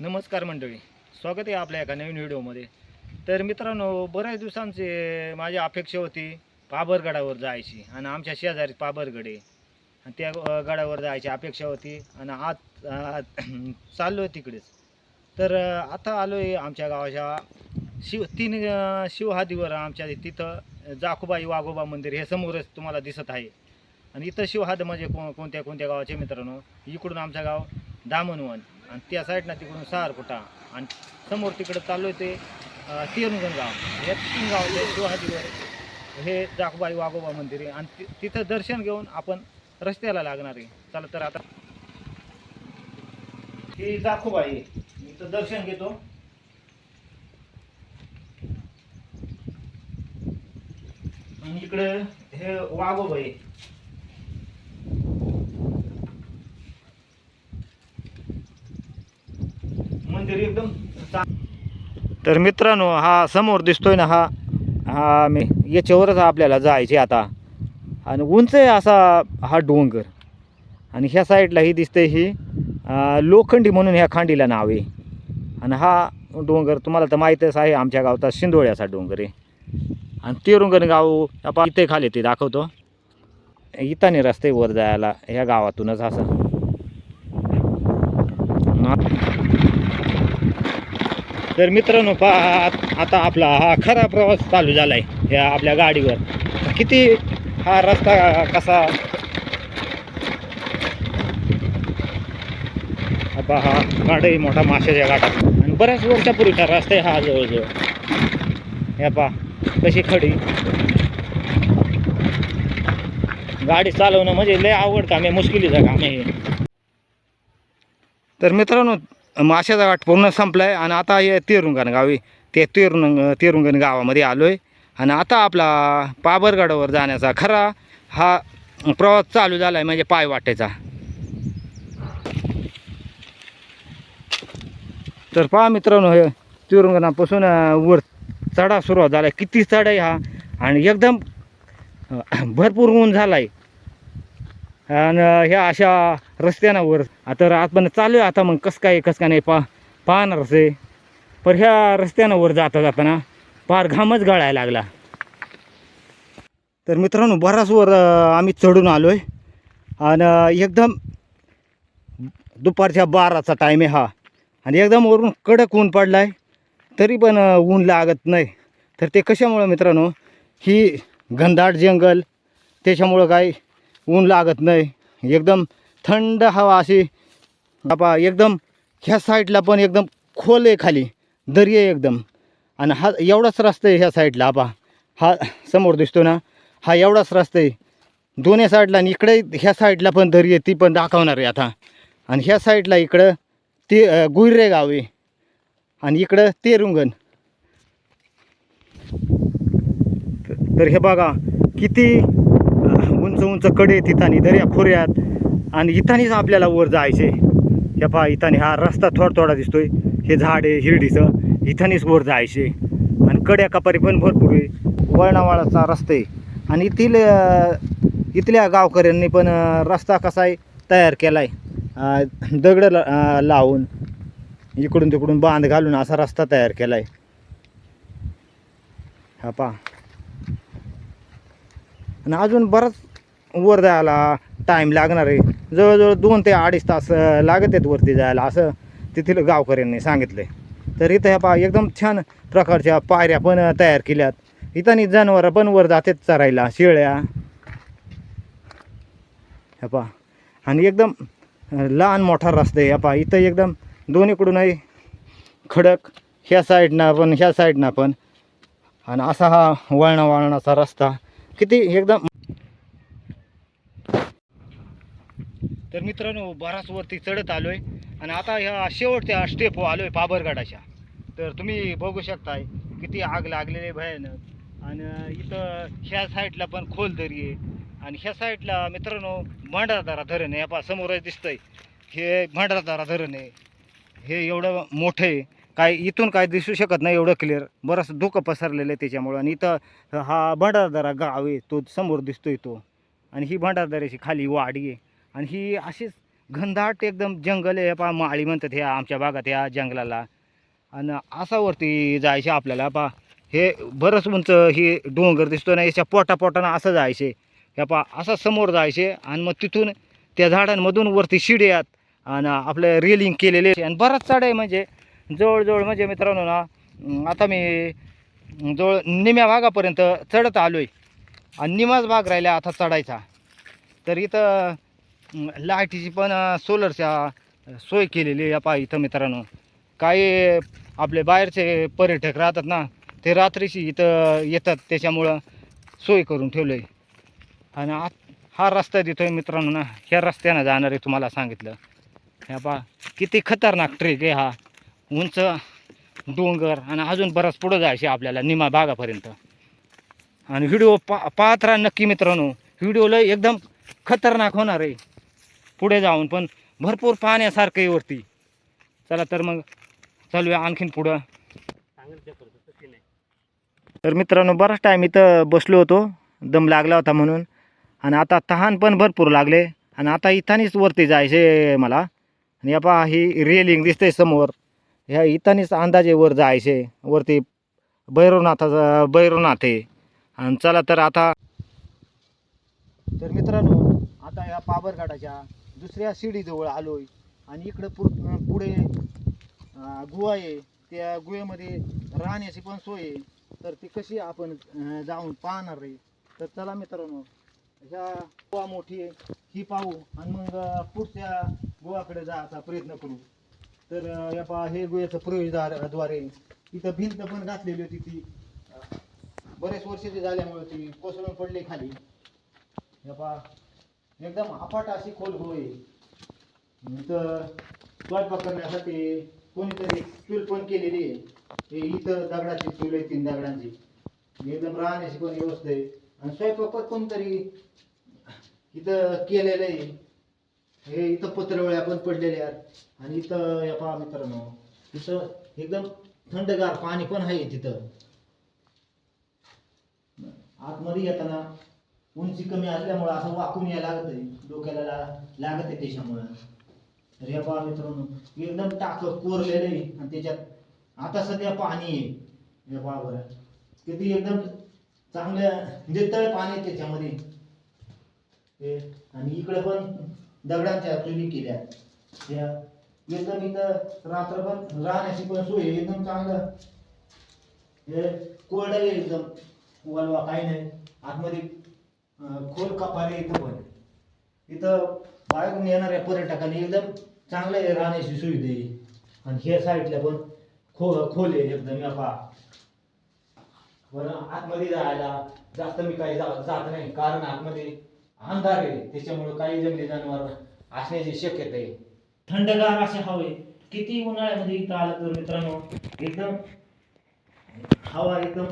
नमस्कार मंडळी. स्वागत आहे आपल्या एका नवीन व्हिडिओमध्ये. तर मित्रांनो बऱ्याच दिवसांचे माझी अपेक्षा होती पाबरगडावर जायची आणि आमच्या शेजारी पाबरगड आहे. आणि त्या गडावर जायची अपेक्षा होती आणि आज चाललो आहे तिकडेच. तर आता आलो आहे आमच्या गावाच्या शिव तीन शिवहादीवर आमच्या तिथं जाखोबाई वाघोबा मंदिर हे समोरच तुम्हाला दिसत आहे. आणि इथं शिवहाद म्हणजे को कोणत्या कोणत्या गावाचे मित्रांनो? इकडून आमचं गाव दामनवन. आणि त्या साईडनं तिकडून सहारकुटा आणि समोर तिकडं चालू आहे ते अं, गाव. या तीन गावाचे शिवहादीवर हे जाखोबाई वाघोबा मंदिर आहे. आणि तिथं दर्शन घेऊन आपण रस्त्याला लागणार आहे. चला तर आता ही जाकुबाई इथं दर्शन घेतो. इकडं हे वाघोबाई मंदिर एकदम तर मित्रांनो हा समोर दिसतोय ना हा हा मी याच्यावरच आपल्याला जायचे आता. आणि उंच आहे असा हा डोंगर. आणि ह्या साईडला ही दिसते ही लोखंडी म्हणून ह्या खांडीला नाव आहे. आणि हा डोंगर तुम्हाला तर माहीतच आहे आमच्या गावचा शिंदोळ्याचा डोंगर आहे. आणि तिरुंगण गाव आपण इथे खाली ते दाखवतो. इथाने रस्ते वर जायला ह्या गावातूनच असं. तर मित्रांनो पहा आता आपला हा खरा प्रवास चालू झाला आहे ह्या आपल्या गाडीवर. किती हा रस्ता कसा? हा पहा हा गाडी मोठा माशाच्या गाडा आणि बऱ्याच वर्षापूर्वीचा रस्ता आहे हा जवळजवळ. या पहा कशी खडी. गाडी चालवणं म्हणजे लय आवड काम आहे मुश्किलीचं काम आहे तर मित्रांनो माशाचा घाट पूर्ण संपला आहे आणि आता हे तेरुंगण गावी ते तेरुंग तेरुंगण गावामध्ये आलो आहे आणि आता आपला पाबरगडावर जाण्याचा खरा हा प्रवास चालू झाला आहे म्हणजे पाय वाटेचा तर पहा मित्रांनो हे तिरुंगणापासून वर चढा सुरुवात झाला आहे किती चढ आहे हा. आणि एकदम भरपूर ऊन झाला आहे आणि ह्या अशा रस्त्यानं वर. आता आपण चालू आहे आता मग कसं काय कसं काय नाही पा पाहणारच आहे पर ह्या रस्त्यानं वर जाता जाताना फार घामच गळायला लागला. तर मित्रांनो बराच वर आम्ही चढून आलो आहे आणि एकदम दुपारच्या बाराचा टाईम आहे हा. आणि एकदम वरून कडक ऊन पडला आहे तरी पण ऊन लागत नाही. तर ते कशामुळं मित्रांनो ही घनदाट जंगल त्याच्यामुळं काय ऊन लागत नाही. एकदम थंड हवा अशी. बाबा एकदम ह्या साईडला पण एकदम खोल आहे खाली. दरी आहे एकदम. आणि हा एवढाच रस्ता आहे ह्या साईडला आपा. हा समोर दिसतो ना. हा एवढाच रस्ता आहे. दोन्ही साईडला आणि इकडे ह्या साईडला पण दरी आहे ती पण दाखवणार आहे आता. आणि ह्या साईडला इकडं ते गुहिरे गाव आहे. आणि इकडं तेरुंगण. तर तर हे बघा किती उंच उंच कडे तिथानी दर्या खोऱ्यात. आणि इथानीच आपल्याला वर जायचे हे पहा इथानी हा रस्ता थोडा थोडा दिसतोय. हे झाड आहे हिरडीचं. इथानीच वर जायचे आणि कड्या कपारी पण भरपूर आहे. वळणावळाचा रस्ता आहे. आणि येथील इथल्या गावकऱ्यांनी पण रस्ता कसा आहे तयार केला आहे दगड ला- लावून इकडून तिकडून बांध घालून असा रस्ता तयार केला आहे हा पहा. आणि अजून बराच वर जायला टाईम लागणार आहे. जवळजवळ दोन ते अडीच तास लागत आहेत वरती जायला असं तिथील गावकऱ्यांनी सांगितलं आहे तर इथं ह्या पहा एकदम छान प्रकारच्या पायऱ्या पण तयार केल्यात. इथं जनावरं पण वर जातात चरायला शेळ्या. ह्या पहा आणि एकदम लहान मोठा रस्ता आहे. ह्या पहा इथं एकदम दोन्हीकडूनही खडक ह्या साईडनं पण ह्या साईडनं पण आणि असा हा वळणा वळणाचा रस्ता. किती एकदम मित्रांनो बराच वरती चढत आलो आहे आणि आता ह्या शेवटच्या स्टेप आलो आहे पाबरगडाच्या. तर तुम्ही बघू शकताय किती आग लागलेली भयानक. आणि इथं ह्या साईडला पण खोल दरी आहे. आणि ह्या साईडला मित्रांनो भांडारदारा धरण आहे. पा समोरच दिसतंय. हे भांडारदारा धरण आहे. हे एवढं मोठं आहे. काय इथून काय दिसू शकत नाही एवढं क्लिअर बरंच धुकं पसरलेलं आहे त्याच्यामुळं. आणि इथं हा भांडारदारा गाव आहे. तो समोर दिसतोय तो. आणि ही भांडारदाराची खाली वाडी आहे. आणि ही अशीच घनदाट एकदम जंगल आहे. पा माळी म्हणतात ह्या आमच्या भागात ह्या जंगलाला. आणि असा वरती जायचे आपल्याला पा हे बरंच उंच ही डोंगर दिसतो ना याच्या पोटा पोटानं असं जायचे. ह्या पा असं समोर जायचे आणि मग तिथून त्या झाडांमधून वरती शिड्यात आणि आपलं रेलिंग केलेले आणि बराच चढ आहे म्हणजे जवळजवळ म्हणजे मित्रांनो ना आता मी जवळ निम्या भागापर्यंत चढत आलो आहे आणि निमाच भाग राहिला आता चढायचा. तर इथं लाईटीची पण सोलरच्या सोय केलेली आहे या पा इथं मित्रांनो. काही आपले बाहेरचे पर्यटक राहतात ना ते रात्रीशी इथं येतात त्याच्यामुळं सोय करून ठेवलं आहे आणि आत हा रस्ता देतोय मित्रांनो ना ह्या रस्त्यानं जाणार आहे तुम्हाला सांगितलं. ह्या पा किती खतरनाक ट्रेक आहे हा. उंच डोंगर आणि अजून बराच पुढं जायचे आपल्याला निमा भागापर्यंत. आणि व्हिडिओ पा पाहत राहा नक्की मित्रांनो. व्हिडिओला एकदम खतरनाक होणार आहे. पुढे जाऊन पण भरपूर पाहण्यासारखं आहे वरती. चला तर मग चालूया आणखीन पुढं. तर मित्रांनो बराच टाईम इथं बसलो होतो. दम लागला होता म्हणून. आणि आता तहान पण भरपूर लागले. आणि आता इथानीच वरती जायचे मला. आणि या पहा ही रेलिंग दिसते समोर. ह्या इथानीच अंदाजे वर जायचे वरती भैरवनाथाचा भैरवनाथ आहे. आणि चला तर आता तर मित्रांनो आता या पाबरघाटाच्या दुसऱ्या शिडीजवळ आलोय. आणि इकडं पुढ पुढे गुहा आहे. त्या गुहेमध्ये राहण्याची पण सोय आहे. तर ती कशी आपण जाऊन पाहणार आहे. तर चला मित्रांनो ह्या गुहा मोठी आहे. ही पाहू आणि मग पुढच्या गुहाकडे जायचा प्रयत्न करू. तर या हे गुहेचं प्रवेशद्वारद्वारे इथं भिंत पण घातलेली होती ती. बरेच वर्षाची झाल्यामुळे ती कोसळून पडली खाली. या पहा. एकदम अफाट अशी खोल गुह आहे इथं स्वयंपाक करण्यासाठी कोणीतरी चूल पण केलेली आहे. हे इथं दगडाची चूल आहे तीन दगडांची. एकदम राहण्याची पण व्यवस्था आहे. आणि स्वयंपाक पण कोणतरी इथं केलेलं आहे. हे इथं पत्रवळ्या पण पडलेल्या आहेत. आणि इथं या पहा मित्रांनो तिथं एकदम थंडगार पाणी पण आहे तिथं. आतमध्ये येताना उंची कमी असल्यामुळं असं वाकून यायला लागत डोक्याला लागत आहे त्याच्यामुळं. तर या मित्रांनो एकदम टाक कोरलेलं आहे. आणि त्याच्यात आता सध्या पाणी आहे. या बरं. किती एकदम चांगलं नितळ म्हणजे पाणी आहे त्याच्यामध्ये. हे आणि इकडे पण दगडांच्या चुली केल्या. त्या एकदम इथं रात्र पण राहण्याची पण सोय एकदम चांगलं. हे कोरडं एकदम. वलवा काही नाही. आतमध्ये खोल कपाले इथं पण. इथं बाहेरून येणाऱ्या पर्यटकांनी एकदम चांगलं राहण्याची सुविधा येईल आणि ह्या साईडला पण खो खोल आहे एकदम या बरं आतमध्ये जायला जास्त मी काही जा- जात नाही कारण आतमध्ये अंधार आहे. त्याच्यामुळे काही जंगली जनावर असण्याची शक्यता आहे. थंडगार असे हवे किती उन्हाळ्यामध्ये इथं आलं तर मित्रांनो एकदम हवा एकदम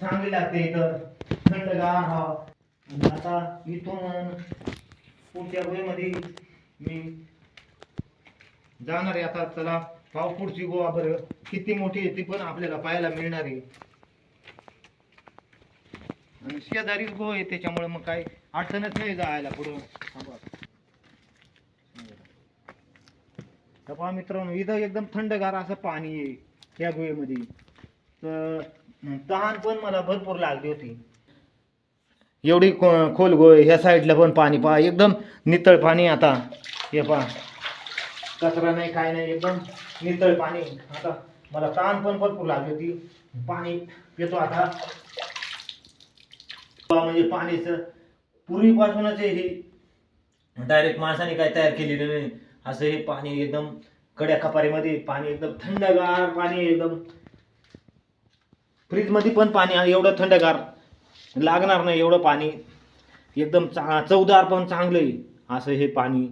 चांगली लागते इथं. थंडगार हवा. म्हणजे आता इथून पुढच्या वेळेमध्ये मी जाणार आहे. आता चला पाव पुढची गोवा बरं. किती मोठी आहे ती पण आपल्याला पाहायला मिळणार आहे. आणि शेजारीच गो आहे त्याच्यामुळे मग काही अडचणच नाही जायला पुढं. तपा तर पहा मित्रांनो इथं एकदम थंडगार असं पाणी आहे या गुहेमध्ये तर तहान पण मला भरपूर लागली होती. एवढी खो- खोल गोय ह्या साईडला पण पाणी पहा एकदम नितळ पाणी आता. हे पहा. कचरा नाही काय नाही एकदम नितळ पाणी. आता मला ताण पण भरपूर लागली होती. पाणी पितो आता. म्हणजे पाणीचं पूर्वीपासूनच हे. डायरेक्ट माणसाने काय तयार केलेलं नाही. असं हे पाणी एकदम कड्या खपारीमध्ये पाणी एकदम थंडगार पाणी एकदम. फ्रीजमध्ये पण पाणी आहे, एवढं थंडगार. लागणार नाही एवढं पाणी. एकदम चा चवदार पण चांगलं आहे. असं हे पाणी.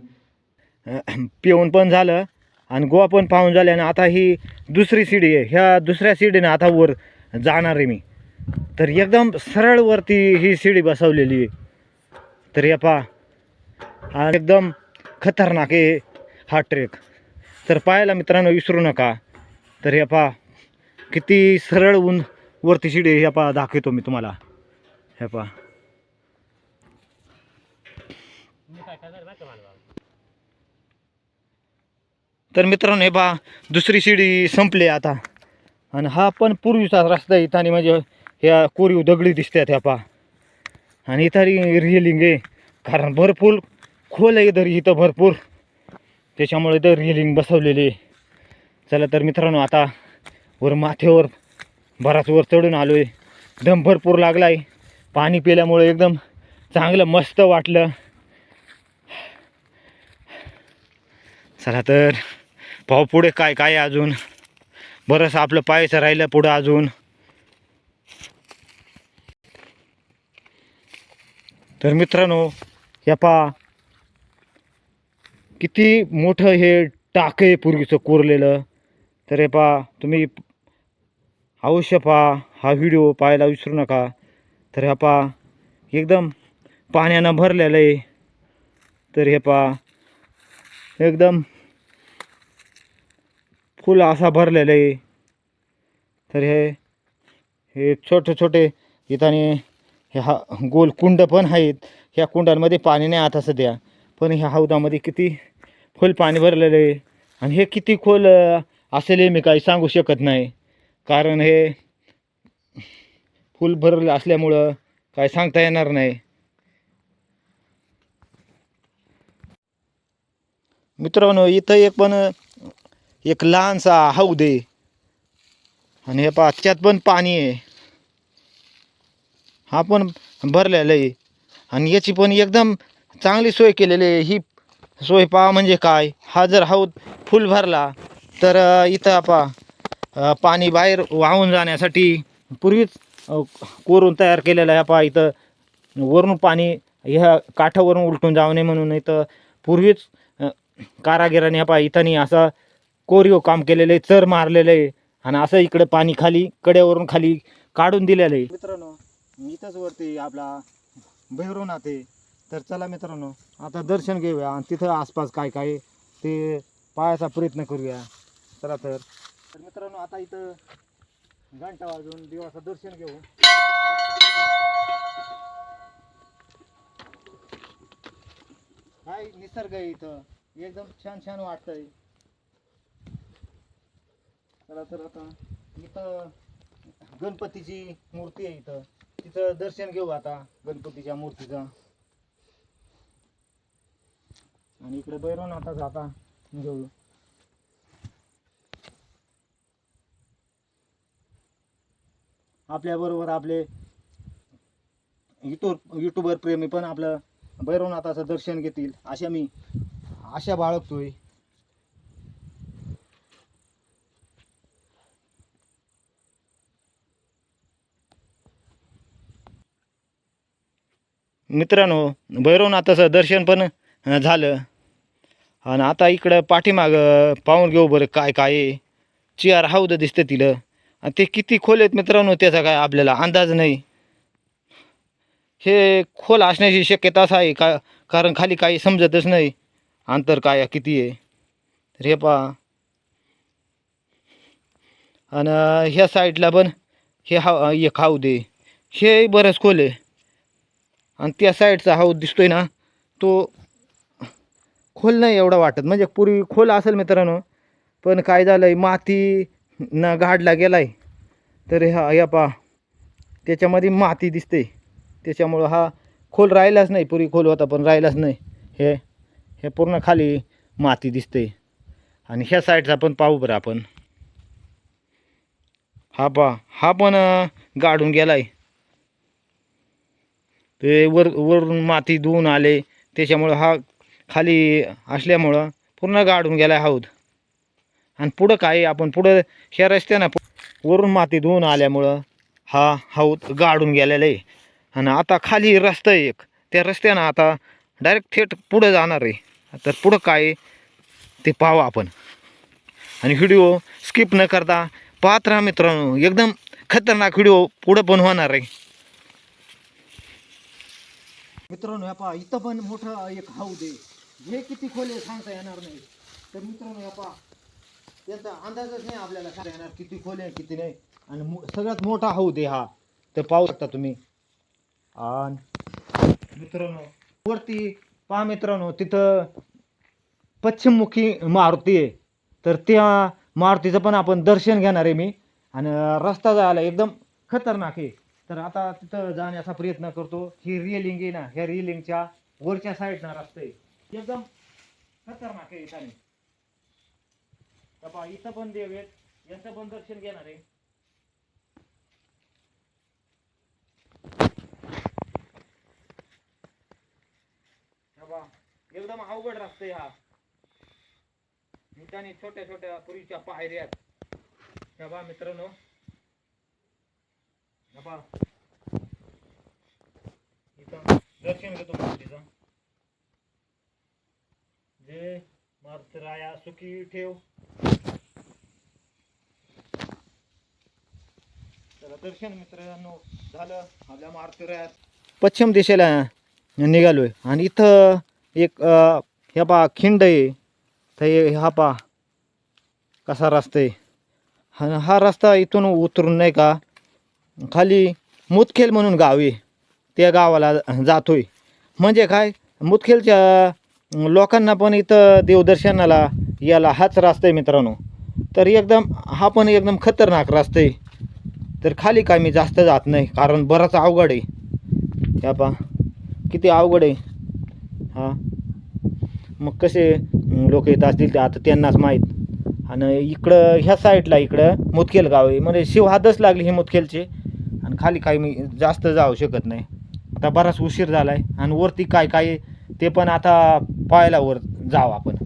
पिऊन पण झालं आणि गोवा पण पाहून झालं आणि आता ही दुसरी शिडी आहे. ह्या दुसऱ्या शिडीने आता वर जाणार आहे मी. तर एकदम सरळ वरती ही शिडी बसवलेली आहे. तर या पहा. हा एकदम खतरनाक आहे हा ट्रेक. तर पाहायला मित्रांनो विसरू नका. तर या पहा. किती सरळ ऊन वरती शिडी आहे, पहा दाखवतो मी तुम्हाला. हे पहा. तर मित्रांनो हे पहा दुसरी शिडी संपली आता. आणि हा पण पूर्वीचा रस्ता आहे. इथं म्हणजे ह्या कोरीव दगडी दिसतात ह्या पहा. आणि इथं रिअलिंग आहे. कारण भरपूर खोल आहे इथं इथं भरपूर. त्याच्यामुळे इथं रिअलिंग बसवलेली आहे. चला तर मित्रांनो आता वर माथ्यावर बराच वर चढून आलो आहे दम भरपूर लागला आहे पाणी पिल्यामुळे एकदम चांगलं मस्त वाटलं. चला तर पाहू पुढे काय काय आहे अजून? बरंच आपलं पायचं राहिलं पुढं अजून. तर मित्रांनो या पा किती मोठं हे टाक आहे पूर्वीचं कोरलेलं. तर हे पा तुम्ही अवश्य पहा हा व्हिडिओ पाहायला विसरू नका. तर ह्या पा एकदम पाण्यानं भरलेलं आहे. तर हे पा एकदम फुल असा भरलेलं आहे. तर हे हे छोटे छोटे इथं हे हा गोल कुंड पण आहेत. ह्या कुंडांमध्ये पाणी नाही आता सध्या. पण ह्या हौदामध्ये किती खोल पाणी भरलेलं आहे. आणि हे किती खोल असेल हे मी काही सांगू शकत नाही. कारण हे फुल भरलं असल्यामुळं काय सांगता येणार नाही. मित्रांनो इथं एक पण एक लहानसा हौद आहे आणि हे पा त्यात पण पाणी आहे. हा पण भरलेला आहे. आणि याची पण एकदम चांगली सोय केलेली आहे. ही सोय पहा म्हणजे काय? हा जर हौद फुल भरला तर इथं पहा पाणी बाहेर वाहून जाण्यासाठी पूर्वीच कोरून तयार केलेला आहे. पहा इथं वरून पाणी ह्या काठावरून उलटून जाऊ नये म्हणून इथं पूर्वीच कारागिराने ह्या पहा इथं असा कोरीव काम केलेलं आहे चर मारलेलं आहे आणि असं इकडं पाणी खाली कड्यावरून खाली काढून दिलेलं आहे. मित्रांनो इथंच वरती आपला भैरवनाथ आहे तर चला मित्रांनो आता दर्शन घेऊया आणि तिथं आसपास काय काय ते पाहायचा प्रयत्न करूया. चला तर. तर मित्रांनो आता इथं घंटा वाजून देवाचं दर्शन घेऊ काय निसर्ग आहे इथं? एकदम छान छान वाटतंय. चला तर आता इथं गणपतीची मूर्ती आहे इथं. तिथं दर्शन घेऊ आता गणपतीच्या मूर्तीचं. आणि इकडे बैरवनाथाच आता घेऊ. आपल्याबरोबर आपले युट्यूब युट्यूबर प्रेमी पण आपलं भैरवनाथाचं दर्शन घेतील अशा मी आशा बाळगतोय. मित्रांनो भैरवनाथाचं दर्शन पण झालं. आणि आता इकडं पाठीमागं पाहून घेऊ बरं काय काय आहे? चियार हौद दिसतं तिला. आणि ते किती खोल आहेत मित्रांनो त्याचा काय आपल्याला अंदाज नाही. हे खोल असण्याची शक्यताच आहे का कारण खाली काही समजतच नाही. अंतर काय किती आहे. तर हे पहा. आणि ह्या साईडला पण हे हा एक हौद दे. हे बरंच खोल आहे. आणि त्या साईडचा हौद दिसतोय ना तो खोल नाही एवढा वाटत. म्हणजे पूर्वी खोल असेल मित्रांनो पण काय झालं आहे माती न गाडला गेला आहे तर हा या पा त्याच्यामध्ये माती दिसते. त्याच्यामुळं हा खोल राहिलाच नाही पुरी खोल होता पण राहिलाच नाही. हे हे पूर्ण खाली माती दिसते. आणि ह्या साईडचा पण पाहू बरं आपण. हा पा हा पण गाडून गेला आहे ते वर वरून माती धुवून आले त्याच्यामुळं हा खाली असल्यामुळं पूर्ण गाडून गेला हौद आणि पुढं काय आपण पुढं ह्या रस्त्यानं वरून माती धुवून आल्यामुळं हा हौद गाडून गेलेला आहे. आणि आता खाली रस्ता आहे एक. त्या रस्त्यानं आता डायरेक्ट थेट पुढं जाणार आहे. तर पुढं काय ते पाहू आपण. आणि व्हिडिओ स्किप न करता पाहत राहा मित्रांनो. एकदम खतरनाक व्हिडिओ पुढं पण होणार आहे. मित्रांनो या पहा इथं पण मोठं एक हौद आहे. हे किती खोले सांगता येणार नाही. तर मित्रांनो या पहा त्यांचा अंदाजच नाही आपल्याला. सांगता येणार किती खोली आहे किती नाही. आणि मो- सगळ्यात मोठा हौद आहे हा. तर पाहू शकता तुम्ही. आणि मित्रांनो वरती पहा मित्रांनो तिथं पश्चिममुखी मारुती आहे. तर त्या मारुतीचं पण आपण दर्शन घेणार आहे मी. आणि रस्ता जायला एकदम खतरनाक आहे. तर आता तिथं जाण्याचा प्रयत्न करतो. ही रिलिंग आहे ना ह्या रिलिंगच्या वरच्या साईडनं रस्ता आहे. एकदम खतरनाक आहे इथं. बाबा इथं पण देव आहेत यांचं पण दर्शन घेणार आहे. एकदम अवघड रस्ता हा. ठिकाणी छोट्या छोट्या पूर्वीच्या पायऱ्या आहेत. बा मित्रांनो? हे इथं दर्शन घेतो तिचं जे मारुतराया सुखी ठेव. चला दर्शन मित्रांनो झालं आपल्या मारुतरायात पश्चिम दिशेला निघालोय. आणि इथं एक हे पा खिंड आहे. तर हा पा कसा रस्ता आहे. हा हा रस्ता इथून उतरून नाही का खाली मुतखेल म्हणून गाव आहे. त्या गावाला जातोय. म्हणजे काय मुतखेलच्या लोकांना पण इथं देवदर्शनाला याला हाच रास्ता आहे मित्रांनो. तर एकदम हा पण एकदम खतरनाक रास्ता आहे. तर खाली काय मी जास्त जात नाही कारण बराच अवघड आहे. या पा किती अवघड आहे. हा. मग कसे लोक येत असतील ते आता त्यांनाच माहीत. आणि इकडं ह्या साईडला इकडं मुतखेल गाव आहे. म्हणजे शिवहादच लागली ही मुतखेलची आणि खाली काही मी जास्त जाऊ शकत नाही. आता बराच उशीर झाला आहे आणि वरती काय काय आहे ते पण आता पाहायला वर जाऊ आपण.